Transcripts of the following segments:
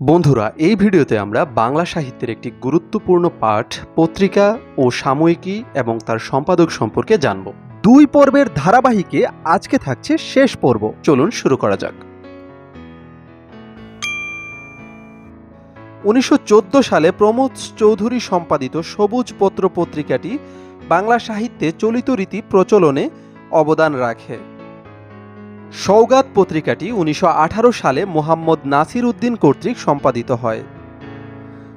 বন্ধুরা, এই ভিডিওতে আমরা বাংলা সাহিত্যের একটি গুরুত্বপূর্ণ পাঠ, পত্রিকা ও সাময়িকী এবং তার সম্পাদক সম্পর্কে জানব। দুই পর্বের ধারাবাহিকে আজকে থাকছে শেষ পর্ব। চলুন শুরু করা যাক। উনিশশো চোদ্দ সালে প্রমোদ চৌধুরী সম্পাদিত সবুজ পত্র পত্রিকাটি বাংলা সাহিত্যে চলিত রীতি প্রচলনে অবদান রাখে। সৌগাত পত্রিকাটি উনিশশো আঠারো সালে মোহাম্মদ নাসির উদ্দিন কর্তৃক সম্পাদিত হয়।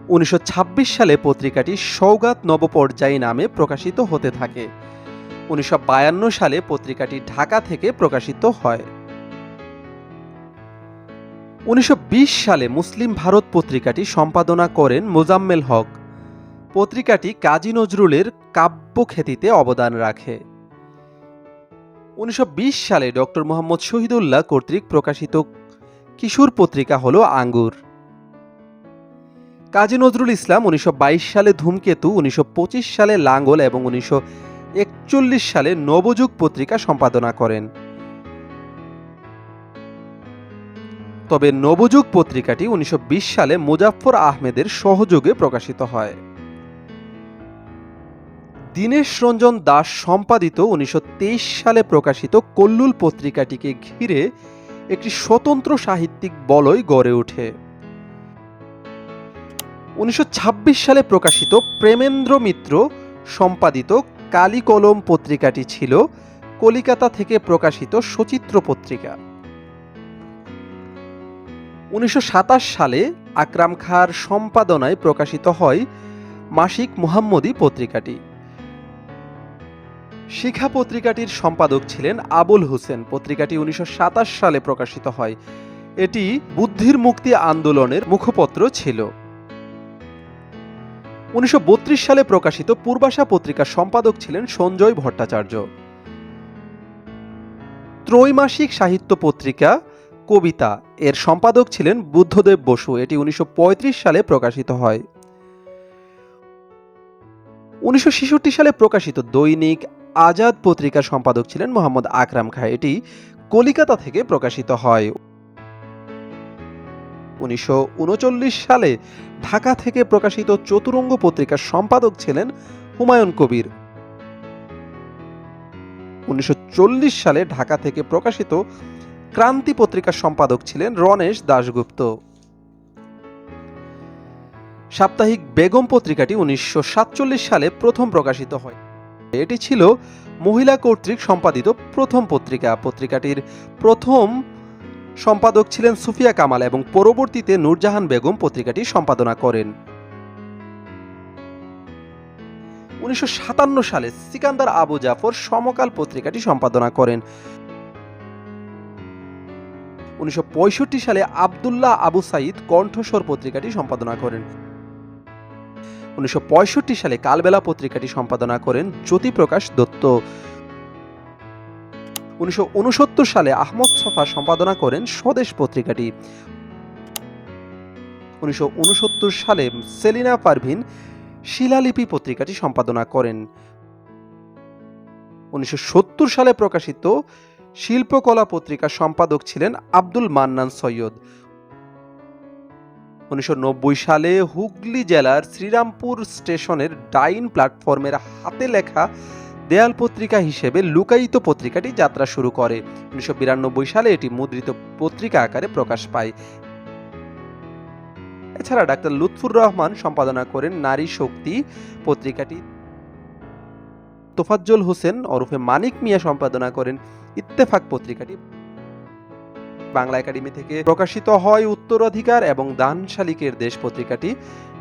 উনিশশো ছাব্বিশ সালে পত্রিকাটি সৌগাত নবপর্যায়ী নামে প্রকাশিত হতে থাকে। উনিশশো বায়ান্ন সালে পত্রিকাটি ঢাকা থেকে প্রকাশিত হয়। উনিশশো বিশ সালে মুসলিম ভারত পত্রিকাটি সম্পাদনা করেন মোজাম্মেল হক। পত্রিকাটি কাজী নজরুলের কাব্যখ্যাতিতে অবদান রাখে। উনিশশো বিশ সালে ডক্টর মোহাম্মদ শহীদুল্লাহ কর্তৃক প্রকাশিত কিশোর পত্রিকা হল আঙ্গুর। কাজী নজরুল ইসলাম উনিশশো বাইশ সালে ধূমকেতু, উনিশশো পঁচিশ সালে লাঙ্গল এবং উনিশশো একচল্লিশ সালে নবযুগ পত্রিকা সম্পাদনা করেন। তবে নবযুগ পত্রিকাটি উনিশশো বিশ সালে মুজাফফর আহমেদের সহযোগে প্রকাশিত হয়। দীনেশ রঞ্জন দাস সম্পাদিত উনিশশো তেইশ সালে প্রকাশিত কল্লুল পত্রিকাটিকে ঘিরে একটি স্বতন্ত্র সাহিত্যিক বলয় গড়ে ওঠে। উনিশশো সালে প্রকাশিত প্রেমেন্দ্র মিত্র সম্পাদিত কালিকলম পত্রিকাটি ছিল কলিকাতা থেকে প্রকাশিত সচিত্র পত্রিকা। উনিশশো সাতাশ সালে আকরাম খাঁর সম্পাদনায় প্রকাশিত হয় মাসিক মুহাম্মদী পত্রিকাটি। শিখা পত্রিকাটির সম্পাদক ছিলেন আবুল হোসেন। পত্রিকাটি উনিশশো সাতাশ সালে প্রকাশিত হয়। এটি বুদ্ধির মুক্তি আন্দোলনের মুখপত্র ছিল। উনিশশো বত্রিশ সালে প্রকাশিত পূর্বাশা পত্রিকার সম্পাদক ছিলেন সঞ্জয় ভট্টাচার্য। ত্রৈমাসিক সাহিত্য পত্রিকা কবিতা এর সম্পাদক ছিলেন বুদ্ধদেব বসু। এটি উনিশশো পঁয়ত্রিশ সালে প্রকাশিত হয়। উনিশশো ছেষট্টি সালে প্রকাশিত দৈনিক আজাদ পত্রিকার সম্পাদক ছিলেন মোহাম্মদ আকরাম খা। এটি কলিকাতা থেকে প্রকাশিত হয়। উনিশশো উনচল্লিশ সালে ঢাকা থেকে প্রকাশিত চতুরঙ্গ পত্রিকার সম্পাদক ছিলেন হুমায়ুন কবির। উনিশশো চল্লিশ সালে ঢাকা থেকে প্রকাশিত ক্রান্তি পত্রিকার সম্পাদক ছিলেন রণেশ দাশগুপ্ত। সাপ্তাহিক বেগম পত্রিকাটি উনিশশো সাতচল্লিশ সালে প্রথম প্রকাশিত হয়। এটি ছিল মহিলা কর্তৃক সম্পাদিত প্রথম পত্রিকা। পত্রিকাটির প্রথম সম্পাদক ছিলেন সুফিয়া কামাল এবং পরবর্তীতে নূরজাহান বেগম পত্রিকাটি সম্পাদনা করেন। উনিশশো সাতান্ন সালে সিকান্দার আবু জাফর সমকাল পত্রিকাটি সম্পাদনা করেন। উনিশশো পঁয়ষট্টি সালে আবদুল্লাহ আবু সাইদ কণ্ঠস্বর পত্রিকাটি সম্পাদনা করেন। উনিশশো সালে কালবেলা পত্রিকাটি সম্পাদনা করেন জ্যোতিপ্রকাশ দত্ত। উনিশশো উনসত্তর সালে আহমদ সফা সম্পাদনা করেন স্বদেশ পত্রিকাটি। উনিশশো উনসত্তর সালে সেলিনা পারভিন শিলালিপি পত্রিকাটি সম্পাদনা করেন। উনিশশো সত্তর সালে প্রকাশিত শিল্পকলা পত্রিকার সম্পাদক ছিলেন আব্দুল মান্নান সৈয়দ। উনিশশো নব্বই সালে হুগলি জেলার শ্রীরামপুর স্টেশনের ডাইন প্ল্যাটফর্মের হাতে লেখা দেয়াল পত্রিকা হিসেবে লুকায়িত পত্রিকাটি যাত্রা শুরু করে। উনিশশো বিরানব্বই সালে এটি মুদ্রিত পত্রিকা আকারে প্রকাশ পায়। এছাড়া ডাক্তার লুৎফুর রহমান সম্পাদনা করেন নারী শক্তি। পত্রিকাটি তোফাজ্জল হোসেন ওরফে মানিক মিয়া সম্পাদনা করেন। ইত্তেফাক পত্রিকাটি বাংলা একাডেমি থেকে প্রকাশিত হয় উত্তরাধিকার এবং দান শালিকের দেশ পত্রিকাটি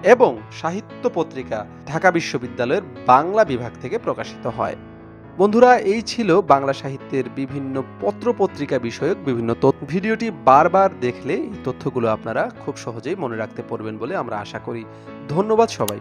এবং সাহিত্য পত্রিকা ঢাকা বিশ্ববিদ্যালয়ের বাংলা বিভাগ থেকে প্রকাশিত হয়। বন্ধুরা, এই ছিল বাংলা সাহিত্যের বিভিন্ন পত্র পত্রিকা বিষয়ক বিভিন্ন তথ্য। ভিডিওটি বারবার দেখলে এই তথ্যগুলো আপনারা খুব সহজেই মনে রাখতে পারবেন বলে আমরা আশা করি। ধন্যবাদ সবাই